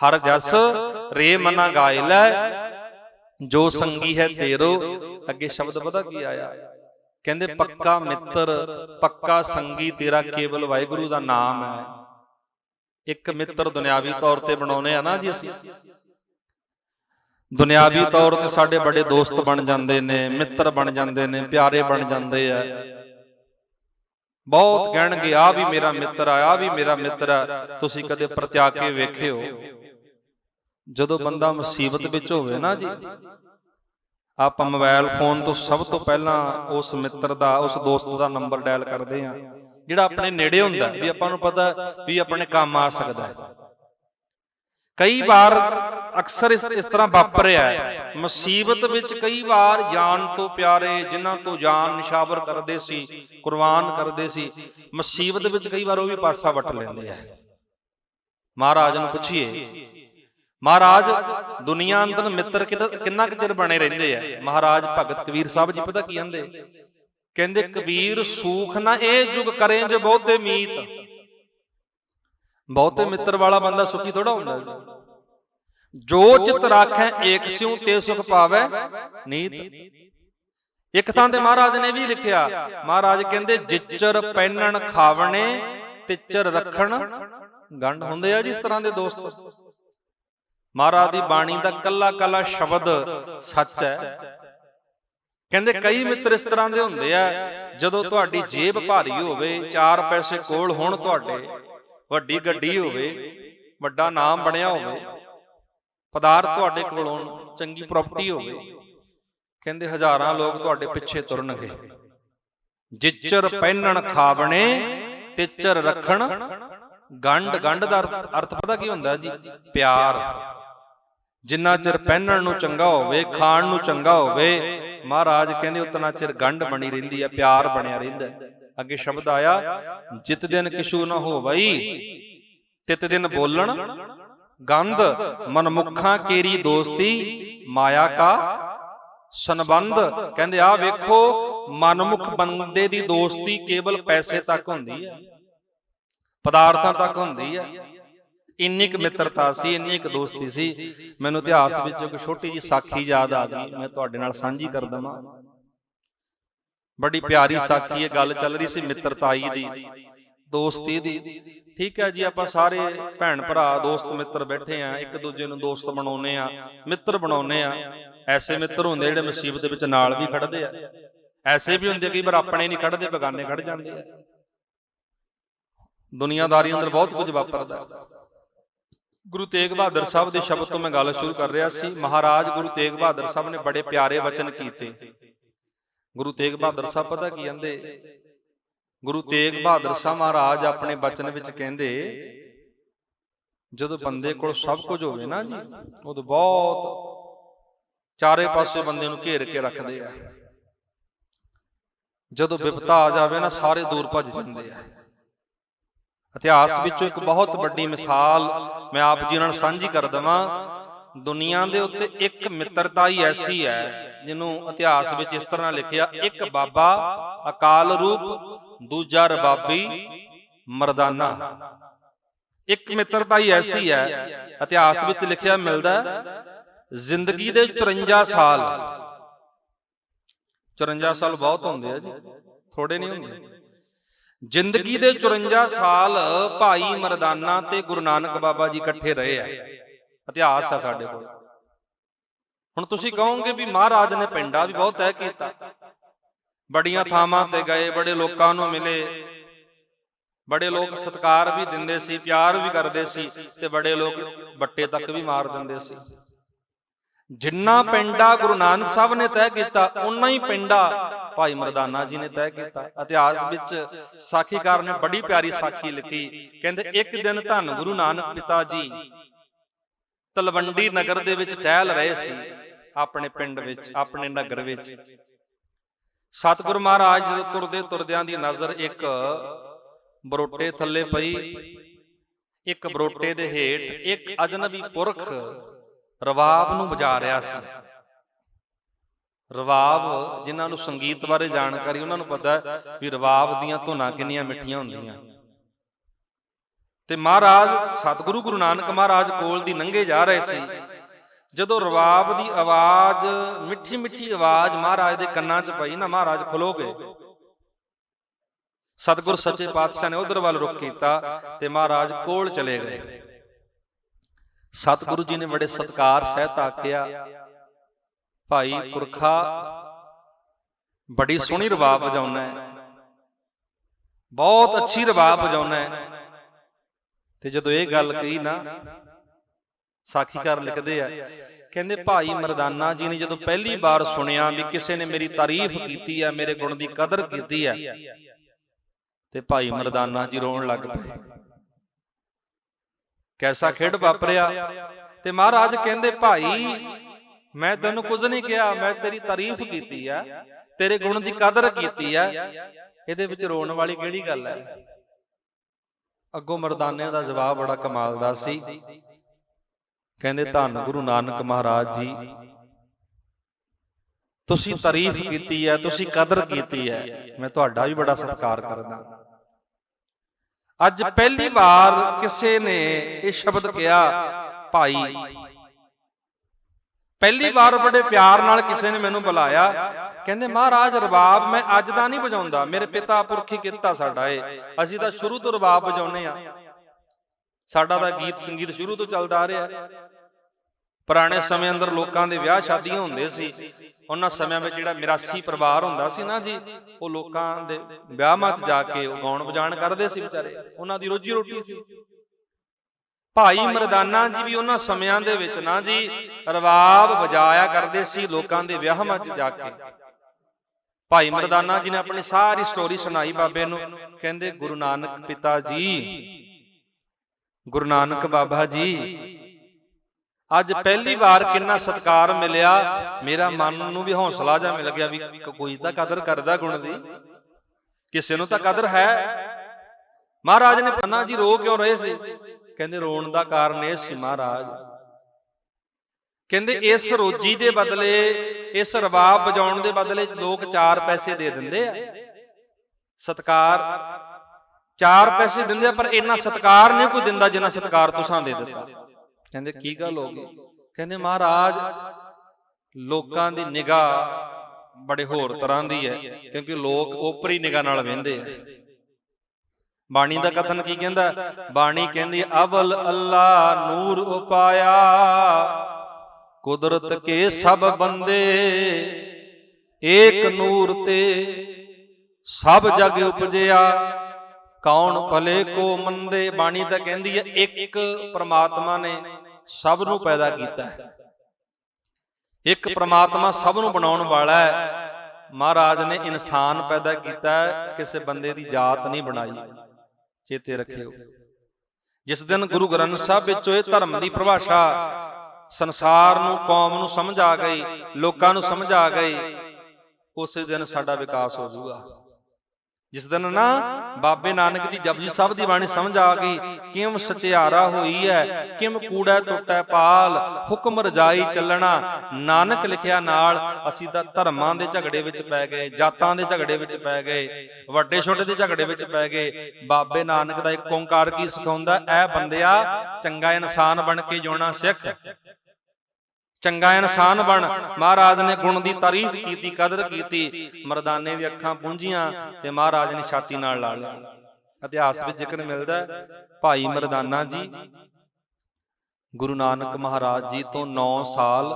ਹਰ ਜਸ ਰੇ ਮਨਾ ਗਾਇ ਲੈ। ਜੋ ਸੰਗੀ ਹੈ ਤੇਰੋ। ਅੱਗੇ ਸ਼ਬਦ ਪਤਾ ਕੀ ਆਇਆ? ਕਹਿੰਦੇ ਪੱਕਾ ਮਿੱਤਰ ਪੱਕਾ ਸੰਗੀ ਤੇਰਾ ਕੇਵਲ ਵਾਹਿਗੁਰੂ ਦਾ ਨਾਮ ਹੈ। ਇੱਕ ਮਿੱਤਰ ਦੁਨਿਆਵੀ ਤੌਰ ਤੇ ਬਣਾਉਨੇ ਆ ਨਾ ਜੀ ਅਸੀਂ। ਦੁਨਿਆਵੀ ਤੌਰ ਤੇ ਸਾਡੇ ਬੜੇ ਦੋਸਤ ਬਣ ਜਾਂਦੇ ਨੇ ਮਿੱਤਰ ਬਣ ਜਾਂਦੇ ਨੇ ਪਿਆਰੇ ਬਣ ਜਾਂਦੇ ਆ। ਬਹੁਤ ਕਹਿਣਗੇ ਆ ਵੀ ਮੇਰਾ ਮਿੱਤਰ ਆ ਆ ਵੀ ਮੇਰਾ ਮਿੱਤਰ ਆ। ਤੁਸੀਂ ਕਦੇ ਪ੍ਰਤਿਆ ਕੇ ਵੇਖਿਓ। ਜਦੋਂ ਬੰਦਾ ਮੁਸੀਬਤ ਵਿੱਚ ਹੋਵੇ ਨਾ ਜੀ। ਆਪਾਂ ਮੋਬਾਈਲ ਫੋਨ ਤੋਂ ਸਭ ਤੋਂ ਪਹਿਲਾਂ ਉਸ ਮਿੱਤਰ ਦਾ ਉਸ ਦੋਸਤ ਦਾ ਨੰਬਰ ਡਾਇਲ ਕਰਦੇ ਆ ਜਿਹੜਾ ਆਪਣੇ ਨੇੜੇ ਹੁੰਦਾ ਵੀ ਆਪਾਂ ਨੂੰ ਪਤਾ ਵੀ ਆਪਣੇ ਕੰਮ ਆ ਸਕਦਾ। ਹੈ ਕਈ ਵਾਰ ਅਕਸਰ ਇਸ ਇਸ ਤਰ੍ਹਾਂ ਵਾਪਰਿਆ ਹੈ। ਮੁਸੀਬਤ ਵਿੱਚ ਕਈ ਵਾਰ ਜਾਨ ਤੋਂ ਪਿਆਰੇ ਜਿਨ੍ਹਾਂ ਤੋਂ ਜਾਨ ਨਿਸ਼ਾਵਰ ਕਰਦੇ ਸੀ ਕੁਰਬਾਨ ਕਰਦੇ ਸੀ। ਮੁਸੀਬਤ ਵਿੱਚ ਕਈ ਵਾਰ ਉਹ ਵੀ ਪਾਸਾ ਵੱਟ ਲੈਂਦੇ ਆ। ਮਹਾਰਾਜ ਨੂੰ ਪੁੱਛੀਏ। ਮਹਾਰਾਜ, ਦੁਨੀਆ ਅੰਦਰ ਮਿੱਤਰ ਕਿੰਨਾ- ਕੁ ਚਿਰ ਬਣੇ ਰਹਿੰਦੇ ਆ? ਮਹਾਰਾਜ ਭਗਤ ਕਬੀਰ ਸਾਹਿਬ ਜੀ, ਪਤਾ ਕੀ ਕਹਿੰਦੇ? ਕਹਿੰਦੇ, ਕਬੀਰ ਸੂਖ ਨਾ ਇਹ ਜੁਗ ਕਰੇ ਜੇ ਬਹੁਤੇ ਮੀਤ। ਬਹੁਤੇ ਮਿੱਤਰ ਵਾਲਾ ਬੰਦਾ ਸੁਖੀ ਥੋੜਾ ਹੁੰਦਾ ਜੀ। ਜੋ ਚਿਤ ਰਾਖੈ, ਏਕ ਸਿਉ ਤੇ ਸੁਖ ਪਾਵੈ ਨੀਤ। ਇੱਕ ਥਾਂ ਤੇ ਮਹਾਰਾਜ ਨੇ ਵੀ ਲਿਖਿਆ, ਮਹਾਰਾਜ ਕਹਿੰਦੇ, ਜਿੱਚਰ ਪੈਨਣ ਖਾਵਣੇ, ਤਿੱਚਰ ਰੱਖਣ। ਗੰਢ ਹੁੰਦੇ ਆ ਜੀ ਇਸ ਤਰ੍ਹਾਂ ਦੇ ਦੋਸਤ। ਮਹਾਰਾਜ ਦੀ ਬਾਣੀ ਦਾ ਕੱਲਾ ਕੱਲਾ ਸ਼ਬਦ ਸੱਚ ਹੈ। ਕਹਿੰਦੇ ਕਈ ਮਿੱਤਰ ਇਸ ਤਰ੍ਹਾਂ ਦੇ ਹੁੰਦੇ ਆ ਜਦੋਂ ਤੁਹਾਡੀ ਜੇਬ ਭਾਰੀ ਹੋਵੇ ਚਾਰ ਪੈਸੇ ਕੋਲ ਹੋਣ ਤੁਹਾਡੇ ਵੱਡੀ ਗੱਡੀ ਹੋਵੇ ਵੱਡਾ ਨਾਮ ਬਣਿਆ ਹੋਵੇ ਪਦਾਰਥ ਤੁਹਾਡੇ ਕੋਲ ਹੋਣ ਚੰਗੀ ਪ੍ਰਾਪਰਟੀ ਹੋਵੇ। ਕਹਿੰਦੇ ਹਜ਼ਾਰਾਂ ਲੋਕ ਤੁਹਾਡੇ ਪਿੱਛੇ ਤੁਰਨਗੇ। ਜਿੱਚਰ ਪਹਿਨਣ ਖਾਵਣੇ ਤਿੱਚਰ ਰੱਖਣ। ਗੰਢ ਗੰਢ ਦਾ ਅਰਥ- ਪਤਾ ਕੀ ਹੁੰਦਾ ਜੀ? ਪਿਆਰ। ਜਿੰਨਾ ਚਿਰ ਪਹਿਨਣ ਨੂੰ ਚੰਗਾ ਹੋਵੇ, ਖਾਣ ਨੂੰ ਚੰਗਾ ਹੋਵੇ, ਮਹਾਰਾਜ ਕਹਿੰਦੇ ਉਤਨਾ ਚਿਰ ਗੰਢ ਬਣੀ ਰਹਿੰਦੀ ਹੈ ਪਿਆਰ ਬਣਿਆ ਰਹਿੰਦਾ ਹੈ। ਅੱਗੇ ਸ਼ਬਦ ਆਇਆ, ਜਿਤ ਦਿਨ ਕਿਛੂ ਨਾ ਹੋਵਈ ਤਿਤ ਦਿਨ ਬੋਲਣ, ਗੰਧ, ਮਨਮੁੱਖਾਂ ਕੇਰੀ ਦੋਸਤੀ, ਮਾਇਆ ਕਾ ਸੰਬੰਧ। ਕਹਿੰਦੇ ਆ ਵੇਖੋ, ਮਨਮੁਖ ਬੰਦੇ ਦੀ ਦੋਸਤੀ ਕੇਵਲ ਪੈਸੇ ਤੱਕ ਹੁੰਦੀ ਹੈ। ਪਦਾਰਥਾਂ ਤੱਕ ਹੁੰਦੀ ਹੈ ਇੰਨੀ ਕੁ ਮਿੱਤਰਤਾ ਸੀ, ਇੰਨੀ ਕੁ ਦੋਸਤੀ ਸੀ। ਮੈਨੂੰ ਇਤਿਹਾਸ ਵਿੱਚ ਇੱਕ ਛੋਟੀ ਜੀ ਸਾਖੀ ਯਾਦ ਆ ਗਈ। ਮੈਂ ਤੁਹਾਡੇ ਨਾਲ ਸਾਂਝੀ ਕਰ ਦਵਾਂ। ਬੜੀ ਪਿਆਰੀ ਸਾਖੀ ਇਹ ਗੱਲ ਚੱਲ ਰਹੀ ਸੀ ਮਿੱਤਰਤਾਈ ਦੀ, ਦੋਸਤੀ ਦੀ। ਠੀਕ ਹੈ ਜੀ, ਆਪਾਂ ਸਾਰੇ ਭੈਣ ਭਰਾ, ਦੋਸਤ ਮਿੱਤਰ ਬੈਠੇ ਆ, ਇੱਕ ਦੂਜੇ ਨੂੰ ਦੋਸਤ ਬਣਾਉਨੇ ਆ, ਮਿੱਤਰ ਬਣਾਉਨੇ ਆ। ਐਸੇ ਮਿੱਤਰ ਹੁੰਦੇ ਜਿਹੜੇ ਮੁਸੀਬਤ ਵਿੱਚ ਨਾਲ ਵੀ ਖੜਦੇ ਆ। ਐਸੇ ਵੀ ਹੁੰਦੇ ਕਈ ਵਾਰ ਆਪਣੇ ਨਹੀਂ ਖੜਦੇ ਬਗਾਨੇ ਖੜ ਜਾਂਦੇ ਆ। ਦੁਨੀਆਦਾਰੀ ਅੰਦਰ ਬਹੁਤ ਕੁਝ ਵਾਪਰਦਾ ਗੁਰੂ ਤੇਗ ਬਹਾਦਰ ਸਾਹਿਬ ਦੇ ਸ਼ਬਦ ਤੋਂ ਮੈਂ ਗੱਲ ਸ਼ੁਰੂ ਕਰ ਰਿਹਾ ਸੀ। ਮਹਾਰਾਜ ਗੁਰੂ ਤੇਗ ਬਹਾਦਰ ਸਾਹਿਬ ਨੇ ਬੜੇ ਪਿਆਰੇ ਵਚਨ ਕੀਤੇ। ਗੁਰੂ ਤੇਗ ਬਹਾਦਰ ਸਾਹਿਬ ਪਤਾ ਕੀ ਕਹਿੰਦੇ? ਗੁਰੂ ਤੇਗ ਬਹਾਦਰ ਸਾਹਿਬ ਮਹਾਰਾਜ ਆਪਣੇ ਬਚਨ ਵਿੱਚ ਕਹਿੰਦੇ, ਜਦੋਂ ਬੰਦੇ ਕੋਲ ਸਭ ਕੁਝ ਹੋਵੇ ਨਾ ਜੀ, ਉਦੋਂ ਬਹੁਤ ਚਾਰੇ ਪਾਸੇ ਬੰਦੇ ਨੂੰ ਘੇਰ ਕੇ ਰੱਖਦੇ ਆ। ਜਦੋਂ ਵਿਪਤਾ ਆ ਜਾਵੇ ਨਾ, ਸਾਰੇ ਦੂਰ ਭੱਜ ਜਾਂਦੇ ਆ। ਇਤਿਹਾਸ ਵਿੱਚੋਂ ਇੱਕ ਬਹੁਤ ਵੱਡੀ ਮਿਸਾਲ ਮੈਂ ਆਪ ਜੀ ਨਾਲ ਸਾਂਝੀ ਕਰ ਦਵਾਂ। ਦੁਨੀਆ ਦੇ ਉੱਤੇ ਇੱਕ ਮਿੱਤਰਤਾ ਹੀ ਐਸੀ ਹੈ ਜਿਹਨੂੰ ਇਤਿਹਾਸ ਵਿੱਚ ਇਸ ਤਰ੍ਹਾਂ ਲਿਖਿਆ ਇੱਕ ਬਾਬਾ ਅਕਾਲ ਰੂਪ ਦੂਜਾ ਰਬਾਬੀ ਮਰਦਾਨਾ। ਇੱਕ ਮਿੱਤਰਤਾ ਹੀ ਐਸੀ ਹੈ ਇਤਿਹਾਸ ਵਿੱਚ ਲਿਖਿਆ ਮਿਲਦਾ ਜ਼ਿੰਦਗੀ ਦੇ 54 ਸਾਲ। 54 ਸਾਲ ਬਹੁਤ ਹੁੰਦੇ ਆ ਜੀ। ਥੋੜੇ ਨਹੀਂ ਹੁੰਦੇ। ਜ਼ਿੰਦਗੀ ਦੇ 54 ਸਾਲ ਭਾਈ ਮਰਦਾਨਾ ਤੇ ਗੁਰੂ ਨਾਨਕ ਬਾਬਾ ਜੀ ਇਕੱਠੇ ਰਹੇ ਆ। ਇਤਿਹਾਸ ਆ ਸਾਡੇ ਕੋਲ। ਹੁਣ ਤੁਸੀਂ ਕਹੋਗੇ ਵੀ ਮਹਾਰਾਜ ਨੇ ਪਿੰਡਾ ਵੀ ਬਹੁਤ ਤੈਅ ਕੀਤਾ। ਬੜੀਆਂ ਥਾਵਾਂ ਤੇ ਗਏ, ਬੜੇ ਲੋਕਾਂ ਨੂੰ ਮਿਲੇ। ਬੜੇ ਲੋਕ ਸਤਿਕਾਰ ਵੀ ਦਿੰਦੇ ਸੀ, ਪਿਆਰ ਵੀ ਕਰਦੇ ਸੀ ਤੇ ਬੜੇ ਲੋਕ ਬੱਟੇ ਤੱਕ ਵੀ ਮਾਰ ਦਿੰਦੇ ਸੀ। ਜਿੰਨਾ ਪਿੰਡਾ ਗੁਰੂ ਨਾਨਕ ਸਾਹਿਬ ਨੇ ਤੈਅ ਕੀਤਾ ਉਨਾ ਹੀ ਪਿੰਡਾ ਭਾਈ ਮਰਦਾਨਾ ਜੀ ਨੇ ਤੈਅ ਕੀਤਾ। ਇਤਿਹਾਸ ਵਿੱਚ ਸਾਖੀਕਾਰ ਨੇ ਬੜੀ ਪਿਆਰੀ ਸਾਖੀ ਲਿਖੀ। ਕਹਿੰਦੇ ਇੱਕ ਦਿਨ ਧੰਨ ਗੁਰੂ ਨਾਨਕ ਪਿਤਾ ਜੀ। ਤਲਵੰਡੀ ਨਗਰ ਦੇ ਵਿੱਚ ਟਹਿਲ ਰਹੇ ਸੀ। ਆਪਣੇ ਪਿੰਡ ਵਿੱਚ ਆਪਣੇ ਨਗਰ ਵਿੱਚ। ਸਤਿਗੁਰੂ ਮਹਾਰਾਜ ਜਦੋਂ ਤੁਰਦੇ ਤੁਰਦਿਆਂ ਦੀ ਨਜ਼ਰ ਇੱਕ ਬਰੋਟੇ ਥੱਲੇ ਪਈ। ਇੱਕ ਬਰੋਟੇ ਦੇ ਹੇਠ ਇੱਕ ਅਜਨਬੀ ਪੁਰਖ ਰਵਾਬ ਨੂੰ ਵਜਾ ਰਿਹਾ ਸੀ। ਰਵਾਬ ਜਿਨ੍ਹਾਂ ਨੂੰ ਸੰਗੀਤ ਬਾਰੇ ਜਾਣਕਾਰੀ, ਉਹਨਾਂ ਨੂੰ ਪਤਾ ਵੀ ਰਵਾਬ ਦੀਆਂ ਧੁਨਾਂ ਕਿੰਨੀਆਂ ਮਿੱਠੀਆਂ ਹੁੰਦੀਆਂ। ਤੇ ਮਹਾਰਾਜ, ਸਤਿਗੁਰੂ ਗੁਰੂ ਨਾਨਕ ਮਹਾਰਾਜ ਕੋਲ ਦੀ ਲੰਘੇ ਜਾ ਰਹੇ ਸੀ। ਜਦੋਂ ਰਵਾਬ ਦੀ ਆਵਾਜ਼, ਮਿੱਠੀ ਮਿੱਠੀ ਆਵਾਜ਼ ਮਹਾਰਾਜ ਦੇ ਕੰਨਾਂ 'ਚ ਪਈ ਨਾ, ਮਹਾਰਾਜ ਖਲੋ ਗਏ। ਸਤਿਗੁਰ ਸੱਚੇ ਪਾਤਸ਼ਾਹ ਨੇ ਉਧਰ ਵੱਲ ਰੁਕ ਕੀਤਾ ਤੇ ਮਹਾਰਾਜ ਕੋਲ ਚਲੇ ਗਏ। ਸਤਿਗੁਰੂ ਜੀ ਨੇ ਬੜੇ ਸਤਕਾਰ ਸਹਿਤ ਆਖਿਆ, ਭਾਈ ਪੁਰਖਾ, ਬੜੀ ਸੋਹਣੀ ਰਬਾਬ ਵਜਾਉਣਾ ਹੈ। ਬਹੁਤ ਅੱਛੀ ਰਬਾਬ ਵਜਾਉਣਾ ਹੈ। ਤੇ ਜਦੋਂ ਇਹ ਗੱਲ ਕਹੀ ਨਾ ਸਾਖੀਕਾਰ ਲਿਖਦੇ ਆ, ਕਹਿੰਦੇ, ਭਾਈ ਮਰਦਾਨਾ ਜੀ ਨੇ ਜਦੋਂ ਪਹਿਲੀ ਵਾਰ ਸੁਣਿਆ ਵੀ ਕਿਸੇ ਨੇ ਮੇਰੀ ਤਾਰੀਫ ਕੀਤੀ ਆ, ਮੇਰੇ ਗੁਣ ਦੀ ਕਦਰ ਕੀਤੀ ਆ, ਤੇ ਭਾਈ ਮਰਦਾਨਾ ਜੀ ਰੋਣ ਲੱਗ ਪਏ। ਕੈਸਾ ਖੇਡ ਵਾਪਰਿਆ। ਤੇ ਮਹਾਰਾਜ ਕਹਿੰਦੇ ਭਾਈ ਮੈਂ ਤੈਨੂੰ ਕੁਝ ਨਹੀਂ ਕਿਹਾ ਮੈਂ ਤੇਰੀ ਤਾਰੀਫ ਕੀਤੀ ਆ ਤੇਰੇ ਗੁਣ ਦੀ ਕਦਰ ਕੀਤੀ ਆ। ਇਹਦੇ ਵਿੱਚ ਰੋਣ ਵਾਲੀ ਕਿਹੜੀ ਗੱਲ ਹੈ? ਅੱਗੋਂ ਮਰਦਾਨੇ ਦਾ ਜਵਾਬ ਬੜਾ ਕਮਾਲ ਦਾ ਸੀ। ਕਹਿੰਦੇ ਧੰਨ ਗੁਰੂ ਨਾਨਕ ਮਹਾਰਾਜ ਜੀ ਤੁਸੀਂ ਤਾਰੀਫ ਕੀਤੀ ਹੈ ਤੁਸੀਂ ਕਦਰ ਕੀਤੀ ਹੈ ਮੈਂ ਤੁਹਾਡਾ ਵੀ ਬੜਾ ਸਤਿਕਾਰ ਕਰਦਾ। ਅੱਜ ਪਹਿਲੀ ਵਾਰ ਕਿਸੇ ਨੇ ਇਹ ਸ਼ਬਦ ਕਿਹਾ ਭਾਈ। ਪਹਿਲੀ ਵਾਰ ਬੜੇ ਪਿਆਰ ਨਾਲ ਕਿਸੇ ਨੇ ਮੈਨੂੰ ਬੁਲਾਇਆ। ਕਹਿੰਦੇ ਮਹਾਰਾਜ ਰਬਾਬ ਮੈਂ ਅੱਜ ਦਾ ਨਹੀਂ ਵਜਾਉਂਦਾ। ਮੇਰੇ ਪਿਤਾ ਪੁਰਖੀ ਕੀਤਾ ਸਾਡਾ ਇਹ ਅਸੀਂ ਤਾਂ ਸ਼ੁਰੂ ਤੋਂ ਰਬਾਬ ਵਜਾਉਨੇ ਆ ਸਾਡਾ ਤਾਂ ਗੀਤ ਸੰਗੀਤ ਸ਼ੁਰੂ ਤੋਂ ਚੱਲਦਾ ਆ ਰਿਹਾ। ਪੁਰਾਣੇ ਸਮੇਂ ਅੰਦਰ ਲੋਕਾਂ ਦੇ ਵਿਆਹ ਸ਼ਾਦੀਆਂ ਹੁੰਦੇ ਸੀ। ਉਹਨਾਂ ਸਮਿਆਂ ਵਿੱਚ ਜਿਹੜਾ ਮਿਰਾਸੀ ਪਰਿਵਾਰ ਹੁੰਦਾ ਸੀ ਨਾ ਜੀ, ਉਹ ਲੋਕਾਂ ਦੇ ਵਿਆਹਾਂ 'ਚ ਜਾ ਕੇ ਉਹ ਗਾਉਣ ਵਜਾਣ ਕਰਦੇ ਸੀ ਵਿਚਾਰੇ। ਉਹਨਾਂ ਦੀ ਰੋਜੀ ਰੋਟੀ ਸੀ। ਭਾਈ ਮਰਦਾਨਾ ਜੀ ਵੀ ਉਹਨਾਂ ਸਮਿਆਂ ਦੇ ਵਿੱਚ ਨਾ ਜੀ, ਰਵਾਬ ਵਜਾਇਆ ਕਰਦੇ ਸੀ ਲੋਕਾਂ ਦੇ ਵਿਆਹਾਂ 'ਚ ਜਾ ਕੇ। ਭਾਈ ਮਰਦਾਨਾ ਜੀ ਨੇ ਆਪਣੀ ਸਾਰੀ ਸਟੋਰੀ ਸੁਣਾਈ ਬਾਬੇ ਨੂੰ। ਕਹਿੰਦੇ, ਗੁਰੂ ਨਾਨਕ ਪਿਤਾ ਜੀ, ਗੁਰੂ ਨਾਨਕ ਬਾਬਾ ਜੀ ਅੱਜ ਪਹਿਲੀ ਵਾਰ ਕਿੰਨਾ ਸਤਕਾਰ ਮਿਲਿਆ? ਮੇਰਾ ਮਨ ਨੂੰ ਵੀ ਹੌਸਲਾ ਜਾ ਮਿਲ ਗਿਆ ਵੀ ਕੋਈ ਤਾਂ ਕਦਰ ਕਰਦਾ ਗੁਣ ਦੀ? ਕਿਸੇ ਨੂੰ ਤਾਂ ਕਦਰ ਹੈ। ਮਹਾਰਾਜ ਨੇ ਪੰਨਾ ਜੀ ਰੋ ਕਿਉਂ ਰਹੇ ਸੀ? ਕਹਿੰਦੇ ਰੋਣ ਦਾ ਕਾਰਨ ਇਹ ਸੀ ਮਹਾਰਾਜ। ਕਹਿੰਦੇ ਇਸ ਰੋਜੀ ਦੇ ਬਦਲੇ ਇਸ ਰਬਾਬ ਵਜਾਉਣ ਦੇ ਬਦਲੇ ਲੋਕ 4 ਪੈਸੇ ਦੇ ਦਿੰਦੇ ਆ। ਸਤਕਾਰ। 4 ਪੈਸੇ ਦਿੰਦੇ ਆ ਪਰ ਇੰਨਾ ਸਤਕਾਰ ਨਹੀਂ ਕੋਈ ਦਿੰਦਾ ਜਿੰਨਾ ਸਤਕਾਰ ਤੁਸੀਂ ਦੇ ਦਿੱਤਾ। ਕਹਿੰਦੇ ਕੀ ਗੱਲ ਹੋ ਗਈ? ਕਹਿੰਦੇ ਮਹਾਰਾਜ ਲੋਕਾਂ ਦੀ ਨਿਗਾਹ ਬੜੇ ਹੋਰ ਤਰ੍ਹਾਂ ਦੀ ਹੈ ਕਿਉਂਕਿ ਲੋਕ ਓਪਰੀ ਨਿਗਾਹ ਨਾਲ ਵੇਂਦੇ ਆ। ਬਾਣੀ ਦਾ ਕਥਨ ਕੀ ਕਹਿੰਦਾ? ਬਾਣੀ ਕਹਿੰਦੀ ਅਵਲ ਅੱਲਾ ਨੂਰ ਉਪਾਇਆ। ਕੁਦਰਤ ਕੇ ਸਭ ਬੰਦੇ ਏਕ ਨੂਰ ਤੇ ਸਭ ਜਗ ਉਪਜਿਆ। ਕੌਣ ਭਲੇ ਕੋ ਮੰਦੇ ਬਾਣੀ ਤਾਂ ਕਹਿੰਦੀ ਹੈ, ਇੱਕ ਪ੍ਰਮਾਤਮਾ ਨੇ ਸਭ ਨੂੰ ਪੈਦਾ ਕੀਤਾ ਹੈ। ਇੱਕ ਪ੍ਰਮਾਤਮਾ ਸਭ ਨੂੰ ਬਣਾਉਣ ਵਾਲਾ ਹੈ। ਮਹਾਰਾਜ ਨੇ ਇਨਸਾਨ ਪੈਦਾ ਕੀਤਾ ਕਿਸੇ ਬੰਦੇ ਦੀ ਜਾਤ ਨਹੀਂ ਬਣਾਈ। ਚੇਤੇ ਰੱਖਿਓ। ਜਿਸ ਦਿਨ ਗੁਰੂ ਗ੍ਰੰਥ ਸਾਹਿਬ ਵਿੱਚੋਂ ਇਹ ਧਰਮ ਦੀ ਪਰਿਭਾਸ਼ਾ ਸੰਸਾਰ ਨੂੰ, ਕੌਮ ਨੂੰ ਸਮਝ ਆ ਗਈ, ਲੋਕਾਂ ਨੂੰ ਸਮਝ ਆ ਗਈ, ਉਸੇ ਦਿਨ ਸਾਡਾ ਵਿਕਾਸ ਹੋ ਜਾਊਗਾ। ਜਿਸ ਦਿਨ ਨਾ ਬਾਬੇ ਨਾਨਕ ਦੀ ਜਪਜੀ ਸਾਹਿਬ ਦੀ ਬਾਣੀ ਸਮਝ ਆ ਗਈ ਕਿਮ ਸਚਿਆਰਾ ਹੋਈ ਹੈ ਕਿਮ ਕੂੜਾ ਟੁੱਟੈ ਪਾਲ, ਹੁਕਮ ਰਜਾਈ ਚੱਲਣਾ। ਨਾਨਕ ਲਿਖਿਆ ਨਾਲ ਅਸੀਂ ਤਾਂ ਧਰਮਾਂ ਦੇ ਝਗੜੇ ਵਿੱਚ ਪੈ ਗਏ, ਜਾਤਾਂ ਦੇ ਝਗੜੇ ਵਿੱਚ ਪੈ ਗਏ, ਵੱਡੇ ਛੋਟੇ ਦੇ ਝਗੜੇ ਵਿੱਚ ਪੈ ਗਏ। ਬਾਬੇ ਨਾਨਕ ਦਾ ਇੱਕ ਓੰਕਾਰ ਕੀ ਸਿਖਾਉਂਦਾ? ਐ ਬੰਦਿਆ, ਚੰਗਾ ਇਨਸਾਨ ਬਣ ਕੇ ਜਿਉਣਾ ਸਿੱਖ। ਚੰਗਾ ਇਨਸਾਨ ਬਣ। ਮਹਾਰਾਜ ਨੇ ਗੁਣ ਦੀ ਤਾਰੀਫ ਕੀਤੀ, ਕਦਰ ਕੀਤੀ। ਮਰਦਾਨੇ ਦੀ ਅੱਖਾਂ ਪੁੰਝੀਆਂ ਤੇ ਮਹਾਰਾਜ ਨੇ ਛਾਤੀ ਨਾਲ ਲਾ ਲਿਆ। ਇਤਿਹਾਸ ਵਿੱਚ ਜ਼ਿਕਰ ਮਿਲਦਾ ਭਾਈ ਮਰਦਾਨਾ ਜੀ, ਗੁਰੂ ਨਾਨਕ ਮਹਾਰਾਜ ਜੀ ਤੋਂ 9 ਸਾਲ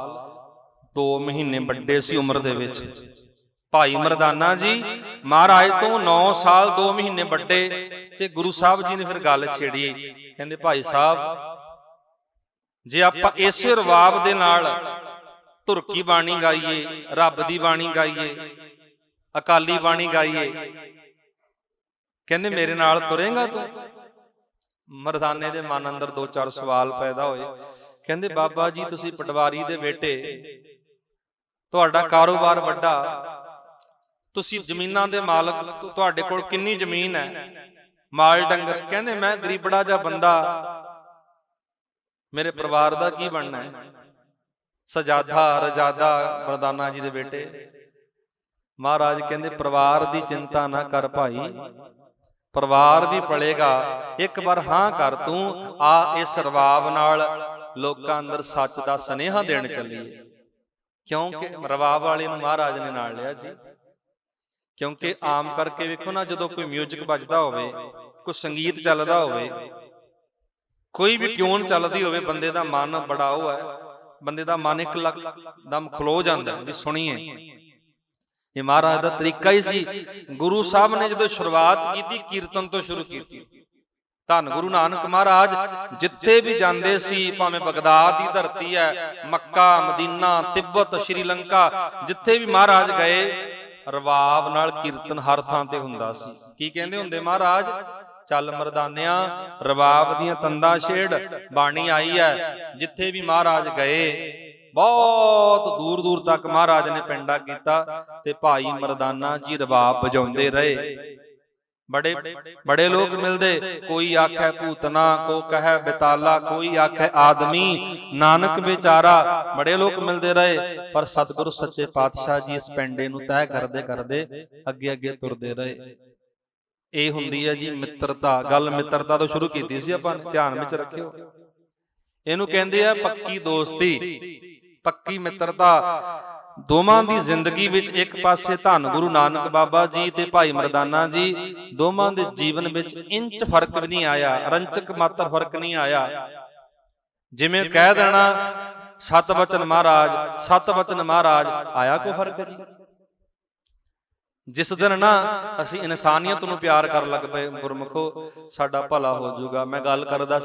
2 ਮਹੀਨੇ ਵੱਡੇ ਸੀ ਉਮਰ ਦੇ ਵਿੱਚ। ਭਾਈ ਮਰਦਾਨਾ ਜੀ, ਮਹਾਰਾਜ ਤੋਂ 9 ਸਾਲ 2 ਮਹੀਨੇ ਵੱਡੇ ਤੇ ਗੁਰੂ ਸਾਹਿਬ ਜੀ ਨੇ ਫਿਰ ਗੱਲ ਛੇੜੀ। ਕਹਿੰਦੇ, ਭਾਈ ਸਾਹਿਬ ਜੇ ਆਪਾਂ ਇਸੇ ਰਵਾਬ ਦੇ ਨਾਲ ਧੁਰਕੀ ਬਾਣੀ ਗਾਈਏ ਰੱਬ ਦੀ ਬਾਣੀ ਗਾਈਏ ਅਕਾਲੀ ਬਾਣੀ ਗਾਈਏ ਕਹਿੰਦੇ ਮੇਰੇ ਨਾਲ ਤੁਰੇਗਾ ਤੂੰ? ਮਰਦਾਨੇ ਦੇ ਮਨ ਅੰਦਰ ਦੋ ਚਾਰ ਸਵਾਲ ਪੈਦਾ ਹੋਏ। ਕਹਿੰਦੇ ਬਾਬਾ ਜੀ ਤੁਸੀਂ ਪਟਵਾਰੀ ਦੇ ਬੇਟੇ। ਤੁਹਾਡਾ ਕਾਰੋਬਾਰ ਵੱਡਾ। ਤੁਸੀਂ ਜ਼ਮੀਨਾਂ ਦੇ ਮਾਲਕ ਤੁਹਾਡੇ ਕੋਲ ਕਿੰਨੀ ਜ਼ਮੀਨ ਹੈ? ਮਾਲ ਡੰਗਰ। ਕਹਿੰਦੇ ਮੈਂ ਗਰੀਬੜਾ ਜਿਹਾ ਬੰਦਾ। ਮੇਰੇ ਪਰਿਵਾਰ ਦਾ ਕੀ ਬਣਨਾ ਹੈ? ਸਜਾਦਾ ਰਜਾਦਾ ਮਰਦਾਨਾ ਜੀ ਦੇ ਬੇਟੇ। ਮਹਾਰਾਜ ਕਹਿੰਦੇ ਪਰਿਵਾਰ ਦੀ ਚਿੰਤਾ ਨਾ ਕਰ ਭਾਈ। ਪਰਿਵਾਰ ਵੀ ਪਲੇਗਾ। ਇੱਕ ਵਾਰ ਹਾਂ ਕਰ ਤੂੰ ਆ ਇਸ ਰਵਾਬ ਨਾਲ ਲੋਕਾਂ ਅੰਦਰ ਸੱਚ ਦਾ ਸਨੇਹਾ ਦੇਣ ਚੱਲੀਏ। ਕਿਉਂਕਿ ਰਵਾਬ ਵਾਲੇ ਨੂੰ ਮਹਾਰਾਜ ਨੇ ਨਾਲ ਲਿਆ ਜੀ। ਕਿਉਂਕਿ ਆਮ ਕਰਕੇ ਵੇਖੋ ਨਾ ਜਦੋਂ ਕੋਈ 뮤직 ਵੱਜਦਾ ਹੋਵੇ ਕੋਈ ਸੰਗੀਤ ਚੱਲਦਾ ਹੋਵੇ ਕੋਈ ਵੀ ਟਿਊਨ ਚੱਲਦੀ ਹੋਵੇ ਬੰਦੇ ਦਾ ਮਨ ਬੜਾ ਉਹ ਹੈ। ਬੰਦੇ ਦਾ ਮਨ ਇੱਕ ਦਮ ਖਲੋ ਜਾਂਦਾ ਵੀ ਸੁਣੀਏ। ਇਹ ਮਹਾਰਾਜ ਦਾ ਤਰੀਕਾ ਹੀ ਸੀ। ਗੁਰੂ ਸਾਹਿਬ ਨੇ ਜਦੋਂ ਸ਼ੁਰੂਆਤ ਕੀਤੀ ਕੀਰਤਨ ਤੋਂ ਸ਼ੁਰੂ ਕੀਤੀ। ਧੰਨ ਗੁਰੂ ਨਾਨਕ ਮਹਾਰਾਜ ਜਿੱਥੇ ਵੀ ਜਾਂਦੇ ਸੀ ਭਾਵੇਂ ਬਗਦਾਦ ਦੀ ਧਰਤੀ ਹੈ ਮੱਕਾ ਮਦੀਨਾ ਤਿੱਬਤ ਸ਼੍ਰੀਲੰਕਾ ਜਿੱਥੇ ਵੀ ਮਹਾਰਾਜ ਗਏ ਰਵਾਬ ਨਾਲ ਕੀਰਤਨ ਹਰ ਥਾਂ ਤੇ ਹੁੰਦਾ ਸੀ। ਕੀ ਕਹਿੰਦੇ ਹੁੰਦੇ ਮਹਾਰਾਜ? ਚੱਲ ਮਰਦਾਨਿਆਂ ਰਬਾਬ ਦੀਆਂ ਤੰਦਾਂ ਛੇੜ, ਬਾਣੀ ਆਈ ਹੈ ਜਿੱਥੇ ਵੀ ਮਹਾਰਾਜ ਗਏ। ਬਹੁਤ ਦੂਰ ਦੂਰ ਤੱਕ ਮਹਾਰਾਜ ਨੇ ਪਿੰਡਾ ਕੀਤਾ ਤੇ ਭਾਈ ਮਰਦਾਨਾ ਜੀ ਰਬਾਬ ਵਜਾਉਂਦੇ ਰਹੇ। ਬੜੇ ਬੜੇ ਲੋਕ ਮਿਲਦੇ, ਕੋਈ ਆਖੈ ਭੂਤਨਾ, ਕੋ ਕਹੈ ਬਿਤਾਲਾ, ਕੋਈ ਆਖੈ ਆਦਮੀ, ਨਾਨਕ ਵਿਚਾਰਾ, ਬੜੇ ਲੋਕ ਮਿਲਦੇ ਰਹੇ, ਪਰ ਸਤਿਗੁਰੂ ਸੱਚੇ ਪਾਤਸ਼ਾਹ ਜੀ ਇਸ ਪਿੰਡੇ ਨੂੰ ਤੈਅ ਕਰਦੇ ਕਰਦੇ ਅੱਗੇ ਅੱਗੇ ਤੁਰਦੇ ਰਹੇ। ਇਹ ਹੁੰਦੀ ਹੈ ਜੀ ਮਿੱਤਰਤਾ। ਗੱਲ ਮਿੱਤਰਤਾ ਤੋਂ ਸ਼ੁਰੂ ਕੀਤੀ ਸੀ ਆਪਾਂ, ਧਿਆਨ ਵਿੱਚ ਰੱਖਿਓ। ਇਹਨੂੰ ਕਹਿੰਦੇ ਆ ਪੱਕੀ ਦੋਸਤੀ, ਪੱਕੀ ਮਿੱਤਰਤਾ। ਦੋਵਾਂ ਦੀ ਜ਼ਿੰਦਗੀ ਵਿੱਚ ਇੱਕ ਪਾਸੇ ਧੰਨ ਗੁਰੂ ਨਾਨਕ ਬਾਬਾ ਜੀ ਤੇ ਭਾਈ ਮਰਦਾਨਾ ਜੀ, ਦੋਵਾਂ ਦੇ ਜੀਵਨ ਵਿੱਚ ਇੰਚ ਫ਼ਰਕ ਵੀ ਨਹੀਂ ਆਇਆ, ਰੰਚਕ ਮਾਤਰ ਫ਼ਰਕ ਨਹੀਂ ਆਇਆ। ਜਿਵੇਂ ਕਹਿ ਦੇਣਾ ਸਤ ਵਚਨ ਮਹਾਰਾਜ ਸਤ ਵਚਨ ਮਹਾਰਾਜ, ਆਇਆ ਕੋਈ ਫ਼ਰਕ ਜੀ? ਜਿਸ ਦਿਨ ਨਾ ਅਸੀਂ ਇਨਸਾਨੀਅਤ ਨੂੰ ਪਿਆਰ ਕਰਨ ਲੱਗ ਪਏ ਗੁਰਮਖੋ ਸਾਡਾ ਭਲਾ ਹੋ ਜਾਊਗਾ। ਮੈਂ ਗੱਲ ਕਰਦਾ